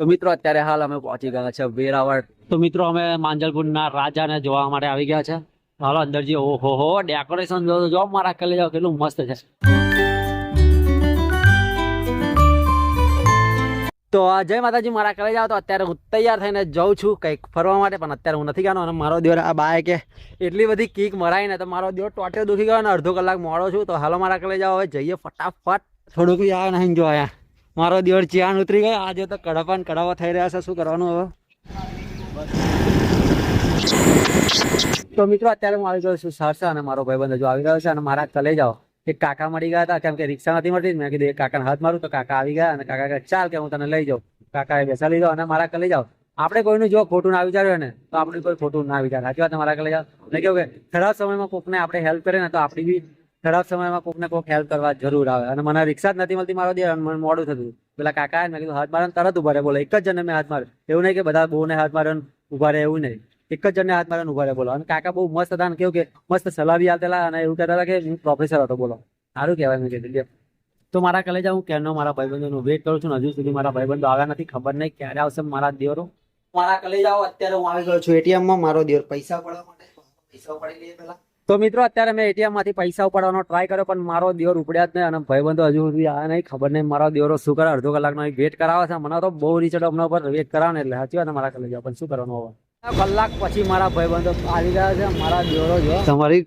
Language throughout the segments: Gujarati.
તો મિત્રો, અત્યારે હાલ અમે પહોંચી ગયા છે વેરાવળ. તો મિત્રો, અમે માંજલપુરના રાજાને જોવા માટે આવી ગયા છે. હાલો અંદર જે ઓહો, હો ડેકોરેશન જો જો મારા કલે જાઓ, કેટલું મસ્ત છે. તો આ જય માતાજી, મારા કલે જાઓ, તો અત્યારે હું તૈયાર થઈને જાઉં છું કંઈક ફરવા માટે, પણ અત્યારે હું નથી ગયો અને મારો દિવસ આ બાએ કે એટલી બધી કીક મરાઈને, તો મારો દેવ ટોટે દુખી ગયો અને અડધો કલાક મોડો છું. તો હાલો, મારા કલે જાઓ, હવે જઈએ ફટાફટ. થોડુંક યાર નહીં, જો આયા મારો દિવસ ચિયાન ઉતરી ગયો, આજે તો કડપાન કડાવા થઈ રહ્યા છે. શું કરવાનું હવે? તો મિત્રો, અત્યારે હું આવી ગયો છું સરસા અને મારો ભાઈબંધ હજુ આવી ગયો છે અને મારા ચલે જાઓ. એક કાકા મળી ગયા હતા, કેમ કે રિક્ષા નથી મળતી મેં કીધું, એક કાકાને હાથ મારું. તો કાકા આવી ગયા અને કાકા ચાલ કે હું તને લઈ જાઉં. કાકાએ બેસા લીધો અને મારા કલે જાઓ. આપણે કોઈનું જો ખોટું ના વિચાર્યું ને, તો આપણે કોઈ ખોટું ના વિચાર. સાચી વાત મારા કલે જાઓ. ને કેવું કે, ખરાબ સમયમાં કોકને આપણે હેલ્પ કરીએ ને, તો આપણી બી ખરાબ સમયમાં કોકને કોક હેલ્પ કરવા જરૂર આવે. અને મને રિક્ષા જ નથી મળતી, મારો દે મને મોડું થતું. પેલા કાકા મેં કીધું, હાથ માર્યો તરત ઊભા રહે. બોલો, એક જ જણને મેં હાથ માર્યો. એવું નહીં કે બધા બહુને હાથ માર્યો ઊભા રહે, એવું નહીં. એક જ જણને હાથ માર્યો ઊભા રહે, બોલો. અને કાકા બહુ મસ્ત હતા કેવું કે, મસ્ત સલાહ બી આપેલા અને એવું કહેતા હતા કે, હું પ્રોફેસર હતો. બોલો. સારું કહેવાય મેં કીધું તો મારા કલેજા હું ક્યારનો મારા ભાઈબંધોનો વેટ કરું છું હજુ સુધી મારા ભાઈબંધો આવ્યા નથી, ખબર નહીં ક્યારે આવશે મારા દેવરો મારા કલેજાઓ, અત્યારે હું આવી ગયો છું એટીએમમાં, મારો દેવર પૈસા પડવા માટે પૈસા પડી લઈએ પહેલા. તો મિત્રો અત્યારે મેં એટીએમમાંથી પૈસા ઉપાડવાનો ટ્રાય કર્યો પણ મારો દેવર ઉપડ્યા જ નહીં અને ભાઈબંધો હજુ સુધી આ નહીં. ખબર નહીં મારો દેવરો શું કરે અડધો કલાકનો વેટ કરાવે છે. મને તો બહુ રીચડ હમણાં પર વેટ કરાવે એટલે સાચી વાત મારા કલેજા પણ શું કરવાનું હવે? કલાક પછી મારા ભાઈબંધો આવી ગયા છે મારા દેવરો જો. તમારી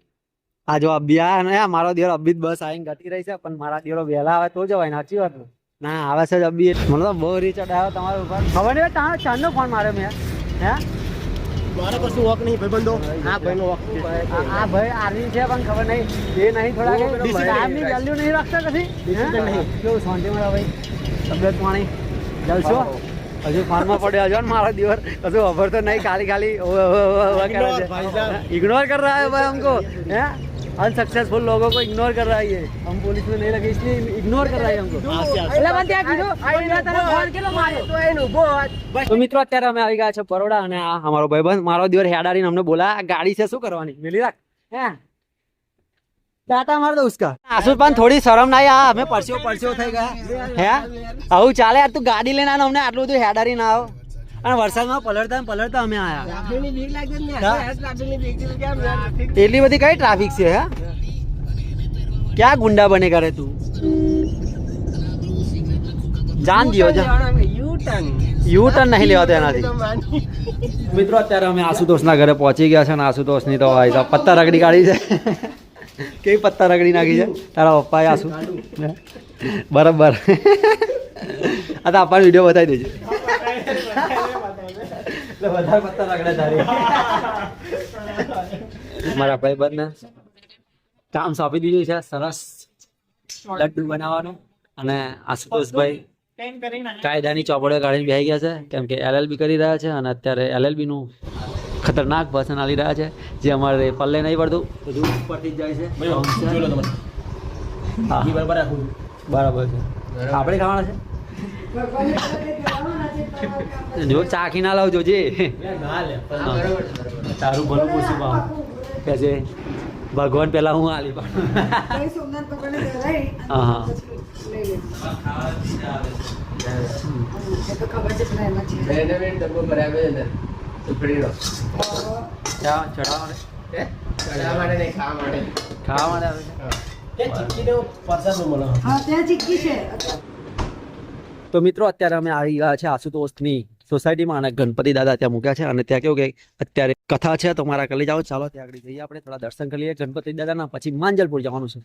આ જો અભ્યા ને મારો દેવર અભી જ બસ આવીને ગતી રહી છે પણ મારા દેવરો વહેલા આવે તો જવાય સાચી વાત ના? આવે છે અભી મને તો બહુ રીચડ આવ્યો તમારા ઉપર. ખબર નહીં તારો ચાંદનો ફોન માર્યો મેં હે? મારા પર શું વોક નહીં ભાઈબંધો. આ ભાઈનો વોક. આ ભાઈ આર્મી છે પણ ખબર નહીં. એ નહીં થોડા ટાઈમની વેલ્યુ નહીં. રાખતા કશી? ડિસિઝન નહીં. કેવું શાંતિ મળે ભાઈ? તબિયત પાણી? જલસો હજુ ફોનમાં પડ્યો હજો ને મારા દિવસ? કશું ખબર તો નહીં ખાલી ખાલી ઇગ્નોર કર રહ્યા ભાઈ હમકો હે? कर रहा है भाई हमको हैं अनसक्सेसफुल लोगों को इग्नोर कर रहा है ये हम पुलिस में नहीं लगे इसलिए इग्नोर कर रहा है हमको એટલે મને ત્યાં કીધું, પણ મેં તને ફોન કેટલો માર્યો? તો મિત્રો અત્યારે અમે આવી ગયા છે પરોડા અને આ અમારો ભાઈબંધ મારો દિવસ હેડારીને અમને બોલા આ ગાડી છે શું કરવાની મેલી રાખ હે ટાટા માર દો ઉસકા આસુ પણ થોડી શરમ ના આ અમે પરસ્યો પરસ્યો થઈ ગયા હે આવું ચાલે યાર તું ગાડી લઈને આને અમને આટલું બધું હેડારી ના આવ અને વરસાદમાં પલળતા ને પલળતા અમે આયા. એટલી બધી કઈ ટ્રાફિક છે હે? ક્યાં ગુંડા બને કરે તું? જાન દિયો જા. યુ ટર્ન નહીં લેવાતો એનાથી. મિત્રો અત્યારે અમે આશુતોષના ઘરે પહોંચી ગયા છે અને આશુતોષની તો ભાઈ સાહેબ પત્તા રગડી કાઢી છે. કેવી પત્તા રગડી નાખી છે? તારા પપ્પાએ આશુ બરાબર. આ તો આપણને વીડિયો બતાવી દેજે. વધારે પત્તા રગડે તારી. મારા ભાઈબંધને કામ સોંપી દીધું છે સરસ લડ્ડુ બનાવવાનું. અને આશુતોષભાઈ કાયદાની ચોપડીઓ કાઢીને બેસી ગયા છે કેમ કે એલએલબી કરી રહ્યા છે અને અત્યારે એલએલબી નું ખતરનાક ભાષણ આલી રહ્યા છે જે અમારે પલ્લે નહીં પડતું. બધું ઉપરથી જ જાય છે. બરાબર છે. આપણે ખાવાના છે? જો ચાખી ના લાવજો જે. તારું ભલું પૂછું પાવ કે છે ભગવાન પેલા હું આલી પણ હા હા. માટે? ખાવા માટે. આવે છે. તો મિત્રો, અત્યારે અમે આવી ગયા છે આશુતોષની સોસાયટીમાં અને ગણપતિ દાદા ત્યાં મૂક્યા છે અને ત્યાં કેવું કે અત્યારે કથા છે તો મારા કલી જાઓ, ચાલો ત્યાં આગળ જઈએ આપણે, થોડા દર્શન કરી લઈએ. ગણપતિ દાદાના પછી માંજલપુર જવાનું છે.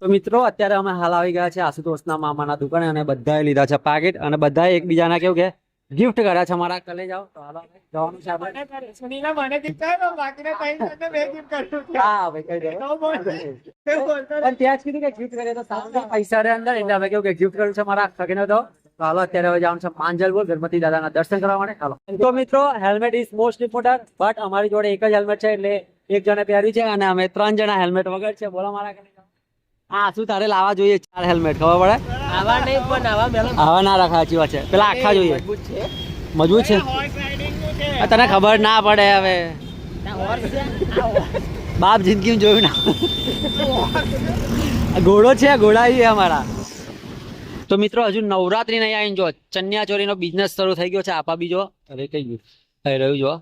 તો મિત્રો, અત્યારે અમે હાલ આવી ગયા છે આશુતોષના મામાના દુકાને અને બધાએ લીધા છે પાકેટ અને બધાએ એકબીજાના કેવું કે ગિફ્ટ કર્યા છે મારા. કલે જાઓ તો હાલો જવાનું છે આપણે. હા ભાઈ કહી દો. પણ ત્યાં જ કીધું કે ગિફ્ટ કરીએ તો સારું પૈસા રે અંદર એટલે અમે કેવું કે ગિફ્ટ કર્યું છે મારા સગીને તો. તો હાલો અત્યારે હવે જવાનું છે માંજલપુર ગણપતિ દાદાના દર્શન કરવા માટે. ચાલો તો મિત્રો helmet is most important but અમારી જોડે એક જ હેલ્મેટ છે એટલે એક જણે પહેર્યું છે અને અમે ત્રણ જણા હેલ્મેટ વગર છે. બોલો મારા કને હા શું તારે લાવવા જોઈએ? ચાર હેલ્મેટ ખબર પડે? આવા ના રાખા સાચી વાત છે. પેલા આખા જોઈએ. મજબૂત છે. તને ખબર ના પડે હવે. બાપ જિંદગીમાં જોયું ના. ઘોડો છે ઘોડા છે અમારા. તો મિત્રો હજુ નવરાત્રી નહીં આવીને જો ચન્યા ચોરીનો બિઝનેસ શરૂ થઈ ગયો છે આપા બીજો અરે કઈ ગયું? થઈ રહ્યું જો.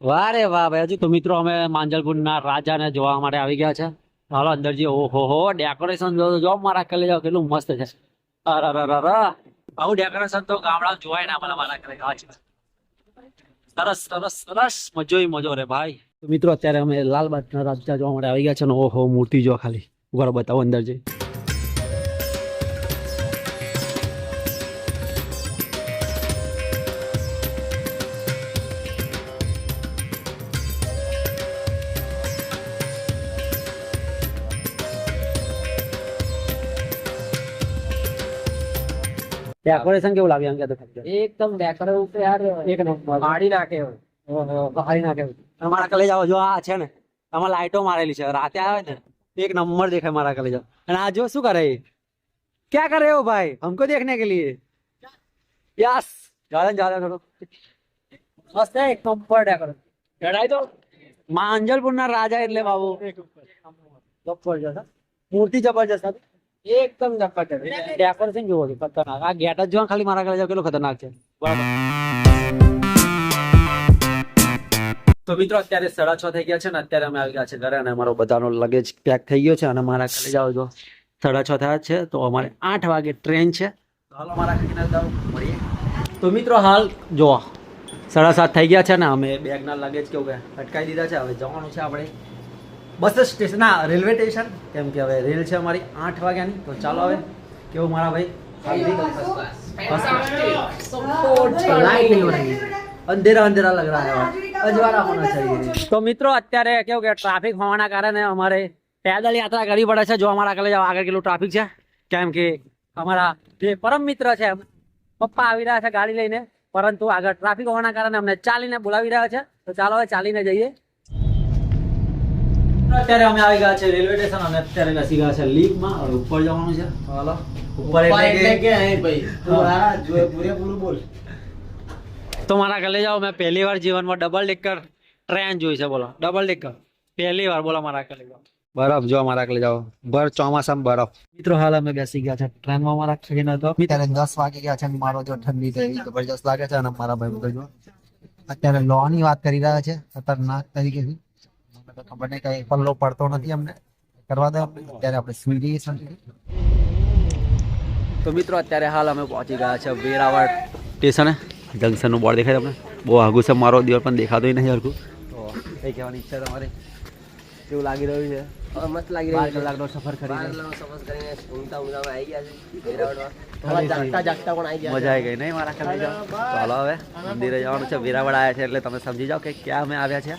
વાહ રે વાહ ભાઈ હજુ તો મિત્રો અમે માંજલપુરના રાજાને જોવા માટે આવી ગયા છે. હાલો અંદર જે ઓહો, હો ડેકોરેશન જો મારા કલે જાઓ, કેટલું મસ્ત છે. અરે અરે આવું ડેકોરેશન તો ગામડા જોવાય ના મને મારા કલે સરસ સરસ સરસ. મજો મજો રે ભાઈ. મિત્રો, અત્યારે અમે લાલબાગના રાજા જોવા માટે આવી ગયા છે ને, ઓહો, મૂર્તિ જો ખાલી. ઊભા બતાવો, અંદર જઈ. ડેકોરેશન કેવું લાવ્યું અંગે તો એકદમ ડેકોરેશન યાર એક નંબર. માડી નાખે માડી નાખે તમારા કલેજ આવો જો આ છે ને આમાં લાઇટો મારેલી છે. રાતે આવે ને એક નંબર દેખાય મારા કલેજ. અને આ જો શું કરે ક્યાં કરે હો ભાઈ? હમકો દેખને કે લીએ યસ! જાલન જાલન કરો મસ્ત એક નંબર ડેકોરેશન ચડાઈ દો માંજલપુર ના રાજા એટલે બાબુ. મૂર્તિ જબરજસ્ત હતી. એકદમ ડેકોરેશન જોવો છે ખતરનાક. આ ગેટ જ જોવા ખાલી મારા ઘરે જાવ કેટલો ખતરનાક છે. બરાબર. તો મિત્રો અત્યારે સાડા છ થઈ ગયા છે ને અત્યારે અમે આવી ગયા છે ઘરે અને અમારો બધાનો લગેજ પેક થઈ ગયો છે અને મારા ઘરે જાઓ જો. સાડા છ થયા છે તો અમારે આઠ વાગે ટ્રેન છે. તો હાલો મારા કલે જાઓ મળીએ. તો મિત્રો હાલ જો સાડા સાત થઈ ગયા છે ને અમે બેગના લગેજ કેવું કે અટકાવી દીધા છે હવે જવાનું છે આપણે. બસ સ્ટેશન ના, રેલવે સ્ટેશન. કેમ કે હવે રેલ છે અમારી આઠ વાગ્યાની. તો ચાલો હવે, કેવું મારા ભાઈ? અંધેરા અંધેરા લગ રહ્યા અજવાળા હોના ચાહીએ તો મિત્રો, અત્યારે કેવું કે ટ્રાફિક હોવાના કારણે અમારે પેદલ યાત્રા કરવી પડે છે. જો અમારા કલે આગળ કેટલું ટ્રાફિક છે. કેમ કે અમારા જે પરમ મિત્ર છે, પપ્પા આવી રહ્યા છે ગાડી લઈને. પરંતુ આગળ ટ્રાફિક હોવાના કારણે અમને ચાલીને બોલાવી રહ્યા છે. તો ચાલો હવે ચાલીને જઈએ. અત્યારે અમે આવી ગયા છે રેલવે સ્ટેશન અને અત્યારે બેસી ગયા છે લીફમાં હવે ઉપર જવાનું છે. હાલો. ઉપર એટલે કે હા. જો પૂરેપૂરું બોલ. તો મારા ઘરે જાઓ. મેં પહેલી વાર જીવનમાં ડબલ ડેકર ટ્રેન જોઈ છે બોલો. ડબલ ડેકર પહેલી વાર બોલો મારા ઘરે જાઓ. બરફ જો મારા ઘરે જાઓ. ભર ચોમાસામાં બરફ. મિત્રો હાલ અમે બેસી ગયા છે ટ્રેનમાં મારા ખાઈને હતો ત્યારે દસ વાગે ગયા છે અને મારો જો ઠંડી થઈ જબરજસ્ત લાગે છે અને મારા ભાઈ બધા જો અત્યારે લો ની વાત કરી રહ્યા છે ખતરનાક તરીકેથી. ખબર નહીં, કઈ પલ્લો પડતો નથી અમને. કરવા દે. અત્યારે આપણે સુઈ જઈએ. તો મિત્રો, અત્યારે હાલ અમે પહોંચી ગયા છે વેરાવળ સ્ટેશને. જંકશનનું બોર્ડ દેખાય તમને? બહુ આઘું છે, મારો દિવસ પણ દેખાતો નહીં હરખું. તો એ કહેવાની ઈચ્છા તમારી? કેવું લાગી રહ્યું છે? મસ્ત લાગી રહ્યું છે. કલાકનો સફર કરીને સમજ કરીને ઊંઘતા ઊંઘતામાં આવી ગયા છે. વેરાવળમાં જાગતા જાગતા પણ આવી ગયા મજા આવી ગઈ નહીં મારા ખ્યાલ ચાલો હવે મંદિરે જવાનું છે. વેરાવળ આવ્યા છે એટલે તમે સમજી જાઓ કે ક્યાં અમે આવ્યા છે.